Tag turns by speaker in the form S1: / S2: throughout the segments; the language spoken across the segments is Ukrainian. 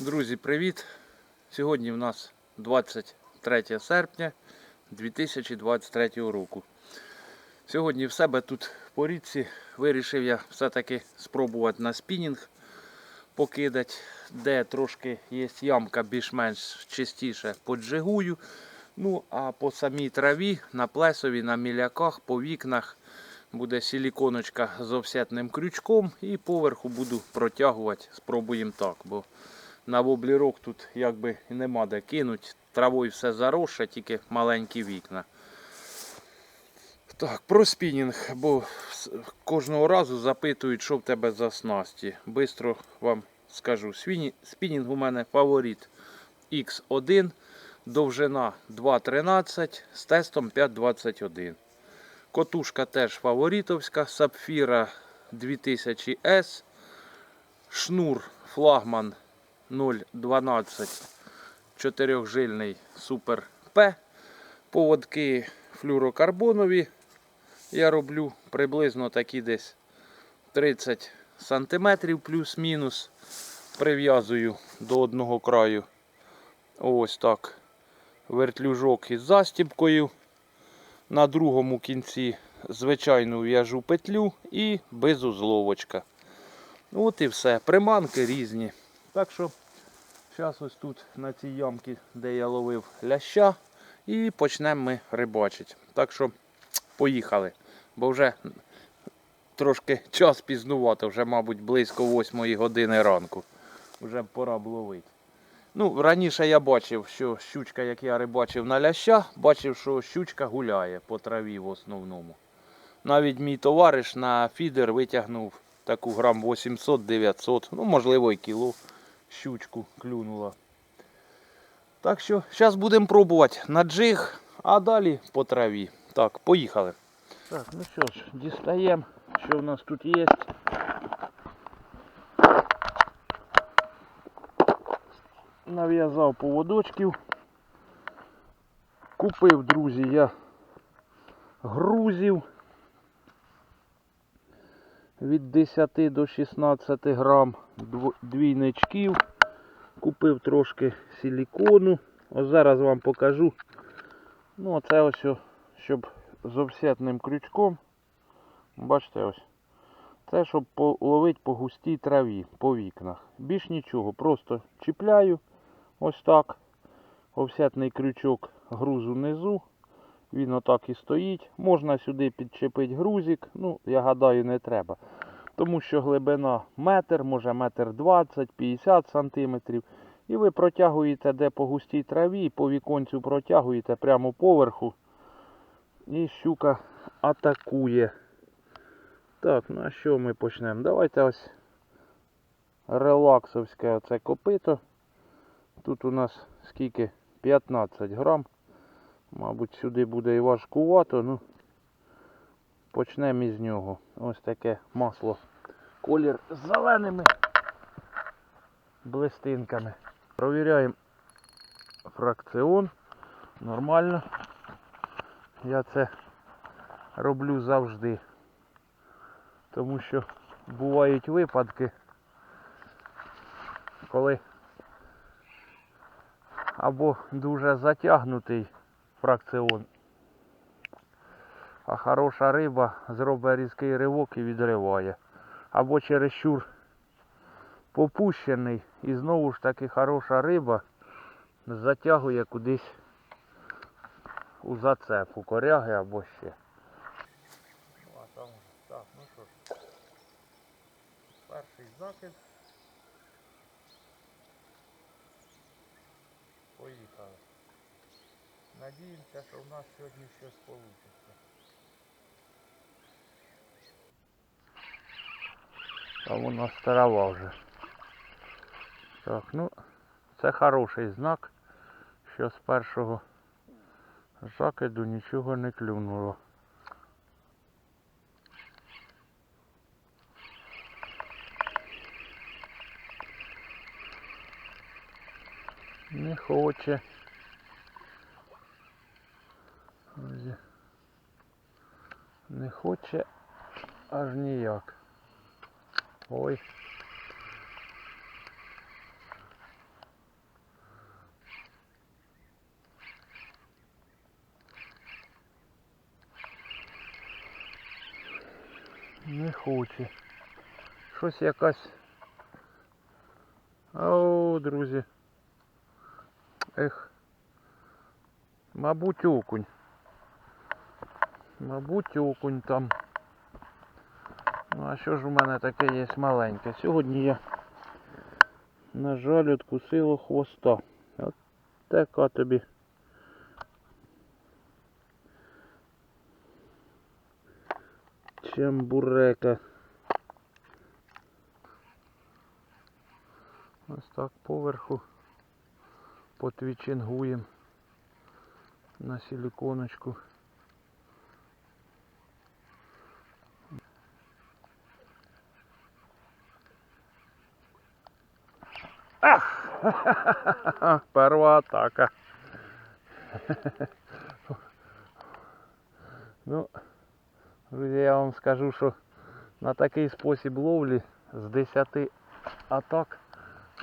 S1: Друзі, привіт! Сьогодні в нас 23 серпня 2023 року. Сьогодні в себе тут по річці вирішив я все-таки спробувати на спінінг покидати, де трошки є ямка більш-менш чистіше поджигую. Ну, а по самій траві, на плесові, на міляках, по вікнах буде силіконочка з офсетним крючком і поверху буду протягувати, спробуємо так. бо на воблірок тут якби нема де кинуть. Травою все заросше, тільки маленькі вікна. Так, про спінінг, бо кожного разу запитують, що в тебе за снасті. Бистро вам скажу. Спінінг у мене фаворит X1, довжина 2,13 з тестом 5,21. Котушка теж фаворитовська, сапфіра 2000S, шнур флагман 0,12 чотирьохжильний Супер П. Поводки флюрокарбонові. Я роблю приблизно такі десь 30 сантиметрів плюс-мінус. Прив'язую до одного краю. Ось так. Вертлюжок із застібкою. На другому кінці звичайну в'яжу петлю і безузловочка. От і все. Приманки різні. Так що зараз ось тут на цій ямці, де я ловив ляща, і почнемо ми рибачити. Так що поїхали. Бо вже трошки час пізнувато, вже, мабуть, близько 8 години ранку. Вже пора б ловити. Ну, раніше я бачив, що щучка, як я рибачив на ляща, бачив, що щучка гуляє по траві в основному. Навіть мій товариш на фідер витягнув таку грам 800-900, ну можливо і кіло щучку клюнула. Так що зараз будемо пробувати на джиг, а далі по траві. Так, поїхали. Так, ну що ж, дістаємо, що в нас тут є. Нав'язав поводочків. Купив, друзі, я грузів від 10 до 16 грам двійничків. Купив трошки силікону. Ось зараз вам покажу. Ну, оце ось, щоб з офсетним крючком. Бачите ось. Це щоб половити по густій траві, по вікнах. Більш нічого, просто чіпляю ось так. Офсетний крючок грузу внизу. Він отак і стоїть. Можна сюди підчепити грузик. Ну, я гадаю, не треба. Тому що глибина метр, може метр 20-50 сантиметрів. І ви протягуєте де по густій траві, по віконцю протягуєте прямо поверху. І щука атакує. Так, ну а що ми почнемо? Давайте ось релаксовське оце копито. Тут у нас скільки? 15 грам. Мабуть, сюди буде і важкувато, ну почнемо із нього. Ось таке масло. Колір з зеленими блистинками. Провіряємо фракціон. Нормально. Я це роблю завжди. Тому що бувають випадки, коли або дуже затягнутий фракціон, а хороша риба зробить різкий ривок і відриває. Або чересчур попущений і знову ж таки хороша риба затягує кудись у зацеп, у коряги або ще. Ну, а там, так, ну що ж, перший закид. Поїхали. Надіємося, що в нас сьогодні щось вийде. А вона старова вже. Так, ну, це хороший знак, що з першого закиду нічого не клюнуло. Не хоче. Не хоче аж ніяк. Ой. Не хоче. Щось якась. О, друзі. Ех. Мабуть, окунь. Мабуть, окунь там. Ну а що ж у мене таке є маленьке? Сьогодні я, на жаль, откусило хвоста. От така тобі. Чембурека. Ось так поверху потвічингуємо на силіконочку. Ах! Перва атака. Ну, друзі, я вам скажу, що на такий спосіб ловлі з 10 атак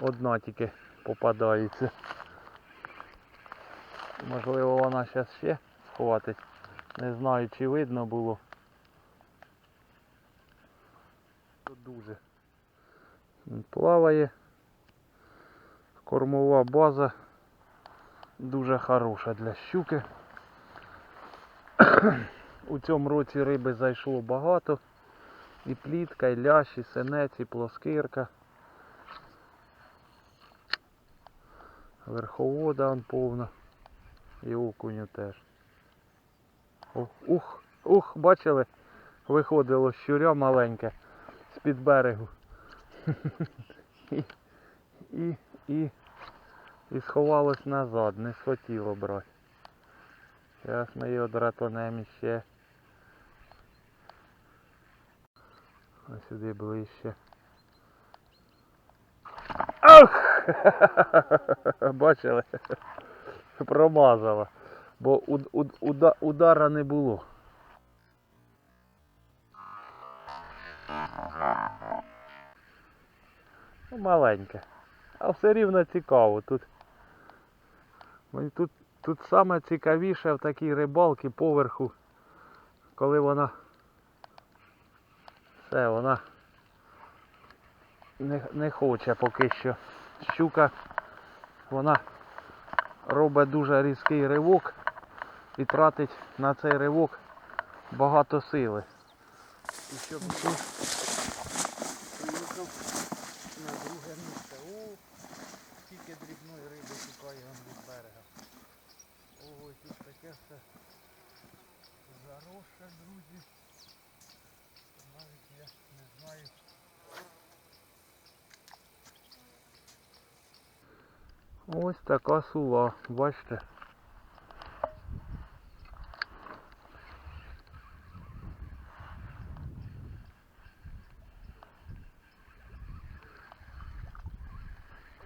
S1: одна тільки попадається. Можливо вона зараз ще схватить. Не знаю чи видно було. Дуже плаває. Кормова база дуже хороша для щуки. У цьому році риби зайшло багато. І плітка, і лящ, і синець, і плоскирка. Верховода он повна. І окуню теж. О, ух, ух, бачили? Виходило щуря маленьке з-під берегу. І, і, і, і сховалось назад, не схотіло брати. Зараз ми його дратонемо ще. Ось сюди ближче. Ах! Бачили? Промазала. Бо уд, уд, уда, удара не було. Ну, маленьке. А все рівно цікаво. Тут, тут, тут саме цікавіше в такій рибалці поверху, коли вона все, вона не, не хоче поки що. Щука, вона робить дуже різкий ривок і тратить на цей ривок багато сили. І щоб тут приїхав на друге місце. О, скільки дрібної риби тікає вам від берега. Ой, тут таке все заросше, друзі. Навіть я не знаю. Ось така сула, бачите.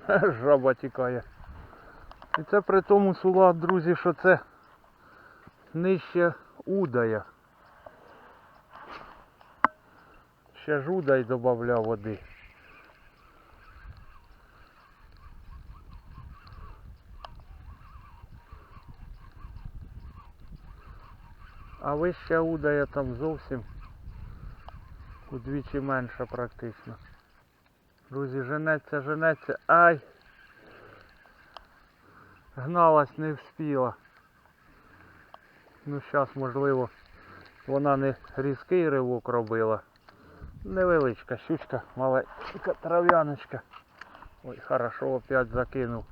S1: Жаба тікає. І це при тому сула, друзі, що це нижче удая. Ще ж удай додавав води. А вища удая там зовсім удвічі менша практично. Друзі, женеться, женеться. Ай! Гналась, не вспіла. Ну зараз, можливо, вона не різкий ривок робила. Невеличка щучка, маленька трав'яночка. Ой, хорошо, опять закинув.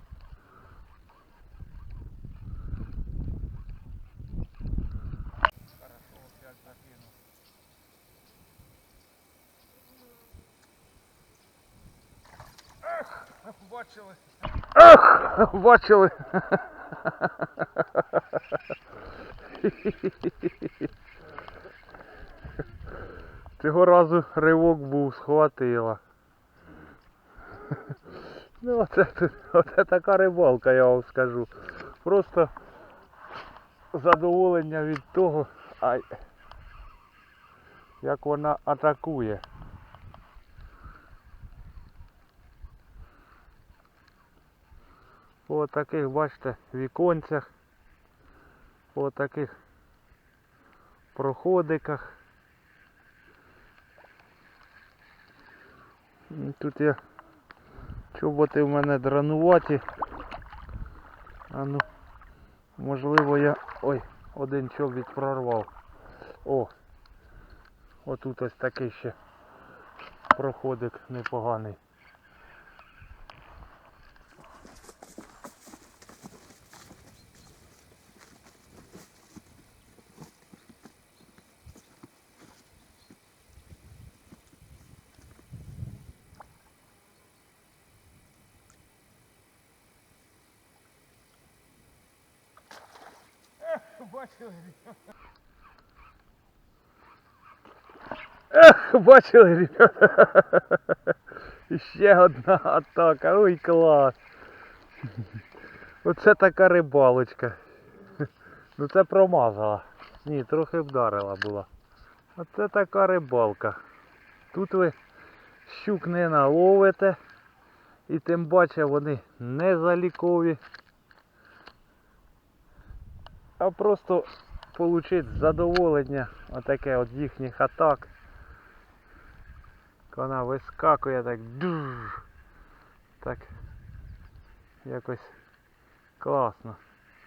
S1: Бачили. Ах, бачили. Цього разу ривок був, схватила. Ну оце, оце така рибалка, я вам скажу. Просто задоволення від того, ай, як вона атакує. По таких, бачите, віконцях, по таких проходиках. Тут я чоботи в мене дрануваті. А ну, можливо я... Ой, один чобіт прорвав. О! Отут ось такий ще проходик непоганий. Бачили? Ех, бачили, ребята? Ще одна атака. Ой, клас. Оце така рибалочка. Ну це промазала. Ні, трохи вдарила була. Оце така рибалка. Тут ви щук не наловите. І тим паче вони не залікові. А просто отримати задоволення отаке от їхніх атак. Вона вискакує так дуж. Так якось класно.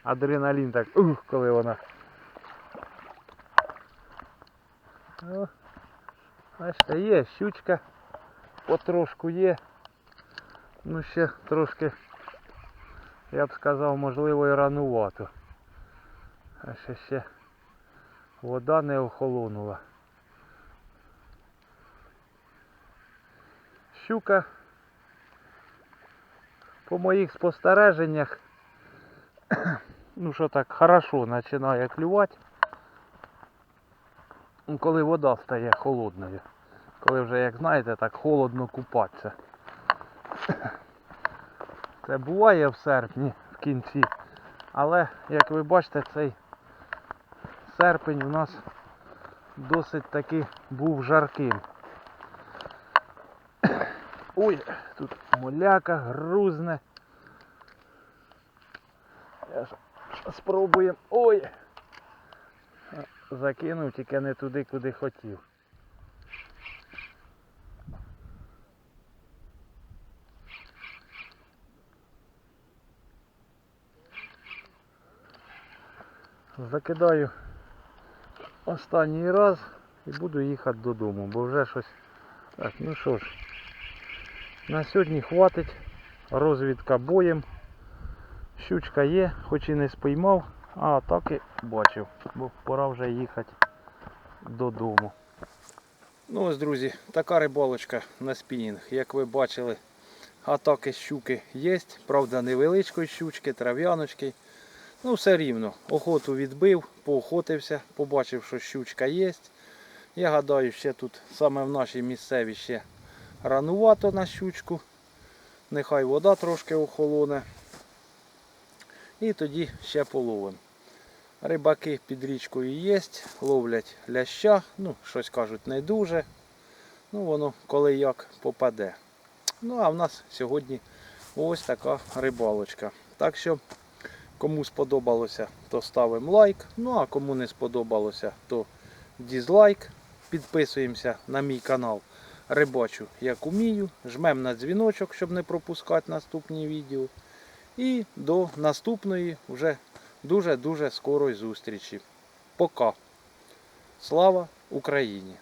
S1: Адреналін так ух, коли вона. О, бачите, є щучка. Потрошку є. Ну ще трошки, я б сказав, можливо і ранувато. А ще ще вода не охолонула. Щука по моїх спостереженнях, ну що так, хорошо починає клювати, коли вода стає холодною. Коли вже, як знаєте, так холодно купатися. Це буває в серпні в кінці. Але, як ви бачите, цей серпень у нас досить таки був жарким. Ой, тут моляка, грузне. Спробуємо. Ой! Закинув тільки не туди, куди хотів. Закидаю останній раз і буду їхати додому, бо вже щось. Так, ну що ж, на сьогодні хватить. Розвідка боєм. Щучка є, хоч і не спіймав, а так і бачив, бо пора вже їхати додому. Ну ось, друзі, така рибалочка на спінінг. Як ви бачили, атаки щуки є, правда невеличкої щучки, трав'яночки. Ну, все рівно. Охоту відбив, поохотився, побачив, що щучка є. Я гадаю, ще тут саме в нашій місцеві ще ранувато на щучку. Нехай вода трошки охолоне. І тоді ще половим. Рибаки під річкою є, ловлять ляща, ну, щось кажуть, не дуже. Ну, воно коли як попаде. Ну, а в нас сьогодні ось така рибалочка. Так що, кому сподобалося, то ставимо лайк. Ну а кому не сподобалося, то дізлайк. Підписуємося на мій канал Рибачу як умію. Жмемо на дзвіночок, щоб не пропускати наступні відео. І до наступної вже дуже-дуже скорої зустрічі. Пока. Слава Україні!